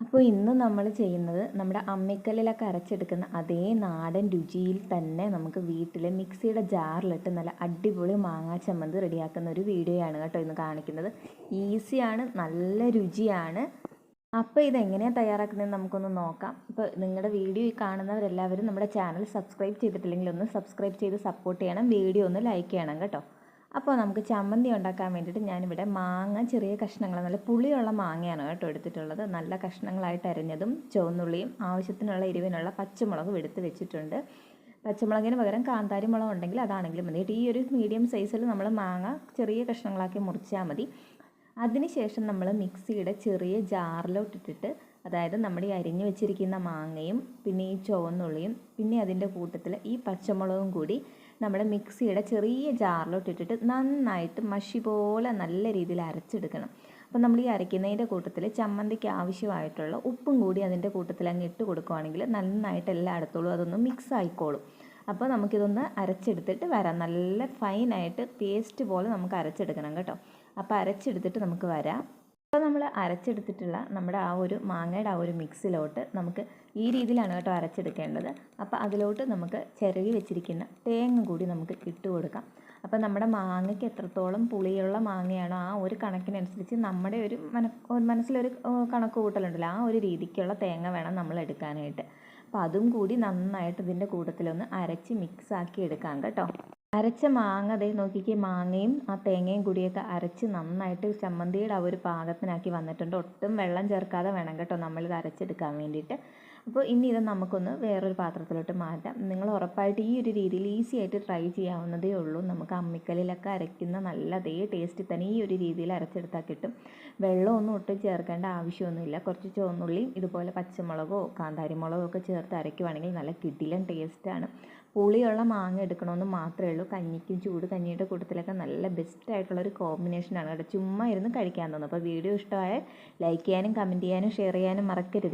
അപ്പോൾ ഇന്ന് നമ്മൾ ചെയ്യുന്നത് നമ്മുടെ അമ്മിക്കല്ലിലൊക്കെ അരച്ചെടുക്കുന്ന അതേ നാടൻ രുചിയിൽ തന്നെ നമുക്ക് വീട്ടിൽ മിക്സിയുടെ ജാറിലിട്ട് നല്ല അടിപൊളി മാങ്ങാ ചമ്മന്തി റെഡിയാക്കുന്ന ഒരു വീഡിയോയാണ് കേട്ടോ ഇന്ന് കാണിക്കുന്നത്. ഈസിയാണ് നല്ല രുചിയാണ്. അപ്പോൾ ഇതെങ്ങനെയാണ് തയ്യാറാക്കുന്നതെന്ന് നമുക്കൊന്ന് നോക്കാം. ഇപ്പോൾ നിങ്ങളുടെ വീഡിയോ ഈ കാണുന്നവരെല്ലാവരും നമ്മുടെ ചാനൽ സബ്സ്ക്രൈബ് ചെയ്തിട്ടില്ലെങ്കിൽ ഒന്ന് സബ്സ്ക്രൈബ് ചെയ്ത് സപ്പോർട്ട് ചെയ്യണം വീഡിയോ ഒന്ന് ലൈക്ക് ചെയ്യണം കേട്ടോ. അപ്പോൾ നമുക്ക് ചമ്മന്തി ഉണ്ടാക്കാൻ വേണ്ടിയിട്ട് ഞാനിവിടെ മാങ്ങ ചെറിയ കഷ്ണങ്ങൾ നല്ല പുളിയുള്ള മാങ്ങയാണ് കേട്ടോ എടുത്തിട്ടുള്ളത്. നല്ല കഷ്ണങ്ങളായിട്ട് അരിഞ്ഞതും ചുവന്നുള്ളിയും ആവശ്യത്തിനുള്ള എരിവിനുള്ള പച്ചമുളകും എടുത്ത് വെച്ചിട്ടുണ്ട്. പച്ചമുളകിന് പകരം കാന്താരി മുളക് ഉണ്ടെങ്കിൽ അതാണെങ്കിലും മതി. ഈ ഒരു മീഡിയം സൈസിൽ നമ്മൾ മാങ്ങ ചെറിയ കഷ്ണങ്ങളാക്കി മുറിച്ചാൽ മതി. അതിനുശേഷം നമ്മൾ മിക്സിയുടെ ചെറിയ ജാറിലോട്ടിട്ടിട്ട് അതായത് നമ്മൾ ഈ അരിഞ്ഞു വെച്ചിരിക്കുന്ന മാങ്ങയും പിന്നെ ഈ ചുവന്നുള്ളിയും പിന്നെ അതിന്റെ കൂട്ടത്തിൽ ഈ പച്ചമുളകും കൂടി നമ്മൾ മിക്സിയുടെ ചെറിയ ജാറിലോട്ടിട്ടിട്ട് നന്നായിട്ട് മഷി പോലെ നല്ല രീതിയിൽ അരച്ചെടുക്കണം. അപ്പോൾ നമ്മൾ ഈ അരയ്ക്കുന്നതിന്റെ കൂട്ടത്തിൽ ചമ്മന്തിക്ക് ആവശ്യമായിട്ടുള്ള ഉപ്പും കൂടി അതിന്റെ കൂട്ടത്തിൽ അങ്ങ് ഇട്ട് കൊടുക്കുകയാണെങ്കിൽ നന്നായിട്ട് എല്ലായിടത്തോളം അതൊന്ന് മിക്സ് ആയിക്കോളും. അപ്പോൾ നമുക്കിതൊന്ന് അരച്ചെടുത്തിട്ട് വരാം. നല്ല ഫൈനായിട്ട് പേസ്റ്റ് പോലെ നമുക്ക് അരച്ചെടുക്കണം കേട്ടോ. അപ്പോൾ അരച്ചെടുത്തിട്ട് നമുക്ക് വരാം. അപ്പോൾ നമ്മൾ അരച്ചെടുത്തിട്ടുള്ള നമ്മുടെ ആ ഒരു മാങ്ങയുടെ ആ ഒരു മിക്സിലോട്ട് നമുക്ക് ഈ രീതിയിലാണ് കേട്ടോ അരച്ചെടുക്കേണ്ടത്. അപ്പോൾ അതിലോട്ട് നമുക്ക് ചിരകി വെച്ചിരിക്കുന്ന തേങ്ങ കൂടി നമുക്ക് ഇട്ട് കൊടുക്കാം. അപ്പോൾ നമ്മുടെ മാങ്ങയ്ക്ക് എത്രത്തോളം പുളിയുള്ള മാങ്ങയാണോ ആ ഒരു കണക്കിനനുസരിച്ച് നമ്മുടെ ഒരു മന മനസ്സിലൊരു കണക്ക് കൂട്ടലുണ്ടല്ലോ. ആ ഒരു രീതിക്കുള്ള തേങ്ങ വേണം നമ്മൾ എടുക്കാനായിട്ട്. അപ്പോൾ അതും കൂടി നന്നായിട്ട് ഇതിന്റെ കൂട്ടത്തിലൊന്ന് അരച്ച് മിക്സാക്കി എടുക്കാം കേട്ടോ. അരച്ച മാങ്ങ ദേ നോക്കിക്കേ മാങ്ങയും ആ തേങ്ങയും കൂടിയൊക്കെ അരച്ച് നന്നായിട്ട് ചമ്മന്തിയുടെ ആ ഒരു പാകത്തിനാക്കി വന്നിട്ടുണ്ട്. ഒട്ടും വെള്ളം ചേർക്കാതെ വേണം കേട്ടോ നമ്മളിത് അരച്ചെടുക്കാൻ വേണ്ടിയിട്ട്. അപ്പോൾ ഇനി ഇത് നമുക്കൊന്ന് വേറൊരു പാത്രത്തിലോട്ട് മാറ്റാം. നിങ്ങൾ ഉറപ്പായിട്ട് ഈ ഒരു രീതിയിൽ ഈസി ആയിട്ട് ട്രൈ ചെയ്യാവുന്നതേ ഉള്ളൂ. നമുക്ക് അമ്മിക്കല്ലിലൊക്കെ അരയ്ക്കുന്ന നല്ല അതേ ടേസ്റ്റിൽ തന്നെ ഈ ഒരു രീതിയിൽ അരച്ചെടുത്താൽ കിട്ടും. വെള്ളമൊന്നും ഒട്ടും ചേർക്കേണ്ട ആവശ്യമൊന്നുമില്ല. കുറച്ച് ചുവന്നുള്ളിയും ഇതുപോലെ പച്ചമുളകോ കാന്താരി മുളകോ ഒക്കെ ചേർത്ത് അരയ്ക്കുവാണെങ്കിൽ നല്ല കിടിലൻ ടേസ്റ്റാണ് പുളിയുള്ള മാങ്ങ എടുക്കണമെന്ന് മാത്രമേ ഉള്ളൂ. കഞ്ഞിക്കും ചൂട് കഞ്ഞിയുടെ കൂട്ടത്തിലൊക്കെ നല്ല ബെസ്റ്റ് ആയിട്ടുള്ളൊരു കോമ്പിനേഷനാണ് കേട്ടോ. ചുമ്മാ ഇരുന്ന് കഴിക്കാൻ തോന്നുന്നു അപ്പോൾ വീഡിയോ ഇഷ്ടമായാൽ ലൈക്ക് ചെയ്യാനും കമന്റ് ചെയ്യാനും ഷെയർ ചെയ്യാനും മറക്കരുതേ.